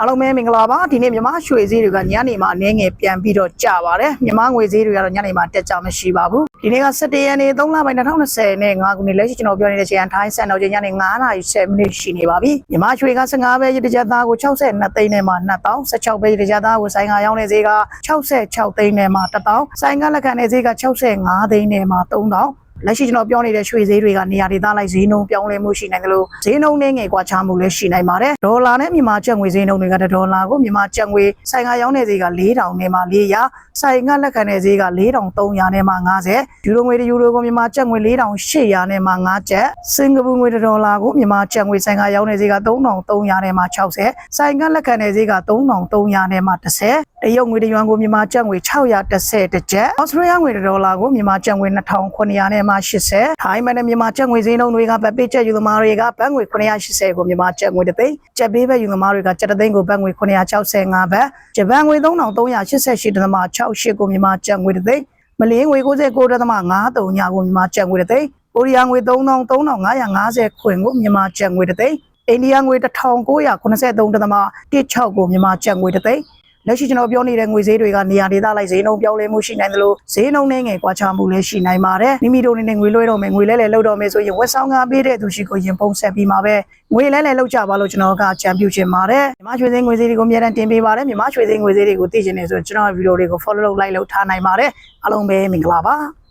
အားလုံးပဲမင်္ဂလာပါဒီနေ့မြမရွှေဈေးတွေကညနေမှာအနည်းငယ်ပြန်ပြီးတော့ကျပါတယ်မြမငွေဈေးတွေကတော့ညနေမှာတက်ကြမရှိပါဘူးဒီနေ့က17ရက်နေ့3လပိုင်း2020နဲ့5ခုနှစ်လက်ရှိကျွန်တော်ပြောနေတဲ့ချိန်ထိုင်းစံတော်ချိန်ညနေ9နာရီ10မိနစ်ရှိနေပါပြီမြမရွှေက15ပဲရတကြသားကို62သိန်းနဲ့မှ2000 16ပဲရတကြသားကိုဆိုင်ကရောင်းတဲ့ဈေးက66သိန်းနဲ့မှ1000ဆိုင်ကလက်ခံတဲ့ဈေးက65သိန်းနဲ့မှ3000 လက်ရှိကျွန်တော်ပြောနေတဲ့ရွှေဈေးတွေကနေရာဒေသလိုက်ဈေးနှုန်းပြောင်းလဲမှုရှိနိုင်တယ်လို့ဈေးနှုန်းနဲ့ငယ်ကွာခြားမှုလည်းရှိနိုင်ပါတယ်ဒေါ်လာနဲ့မြန်မာကျပ်ငွေဈေးနှုန်းတွေကဒေါ်လာကိုမြန်မာကျပ်ငွေဆိုင်ကရောင်းတဲ့ဈေးက4000နဲ့မှ400ဆိုင်ကလက်ခံတဲ့ဈေးက4300နဲ့မှ50ယူရိုငွေတစ်ယူရိုကိုမြန်မာကျပ်ငွေ4800နဲ့မှ5ကျပ်စင်ကာပူငွေတစ်ဒေါ်လာကိုမြန်မာကျပ်ငွေဆိုင်ကရောင်းတဲ့ဈေးက3300နဲ့မှ60ဆိုင်ကလက်ခံတဲ့ဈေးက3300နဲ့မှ10တရုတ်ငွေတစ်ယွမ်ကိုမြန်မာကျပ်ငွေ630တစ်ကျပ်ဩစတြေးလျငွေတစ်ဒေါ်လာကိုမြန်မာကျပ်ငွေ2900နဲ့မှ80ထိုင်းမနဲ့မြန်မာကျပ်ငွေဈေးနှုန်းတွေကဗတ်ပေးကျပ်ယူသမားတွေကဘတ်ငွေ980ကိုမြန်မာကျပ်ငွေတစ်သိန်းကျပ်ပေးဘက်ယူသမားတွေကကျပ်တစ်သိန်းကိုဘတ်ငွေ965ဘတ်ဂျပန်ငွေ3388ဒသမ68ကိုမြန်မာကျပ်ငွေတစ်သိန်းမလေးငွေ69ဒသမ53ညကိုမြန်မာကျပ်ငွေတစ်သိန်းကိုရီးယားငွေ3350ခွင်ကိုမြန်မာကျပ်ငွေတစ်သိန်းအိန္ဒိယငွေ1983ဒသမ16ကိုမြန်မာကျပ်ငွေတစ်သိန်း လက်ရှိကျွန်တော်ပြောနေတဲ့ငွေဈေးတွေကနေရာဒေသလိုက်ဈေးနှုန်းပြောင်းလဲမှုရှိနိုင်တယ်လို့ဈေးနှုန်းနဲ့ငယ်ကွာခြားမှုလည်းရှိနိုင်ပါတယ်မိမိတို့အနေနဲ့ငွေလွှဲတော့မယ်ငွေလဲလဲလောက်တော့မယ်ဆိုရင်ဝက်ဆောင်ကားပေးတဲ့သူရှိကိုရင်ပုံဆက်ပြီးမှာပဲငွေလဲလဲလောက်ကြပါလို့ကျွန်တော်ကအကြံပြုချင်ပါတယ်မြမရွှေစင်းငွေဈေးတွေကိုအများတန်းတင်ပေးပါတယ်မြမရွှေစင်းငွေဈေးတွေကိုသိချင်နေဆိုကျွန်တော်ဗီဒီယိုတွေကို follow လုပ် like လုပ်ထားနိုင်ပါတယ်အားလုံးပဲမင်္ဂလာပါ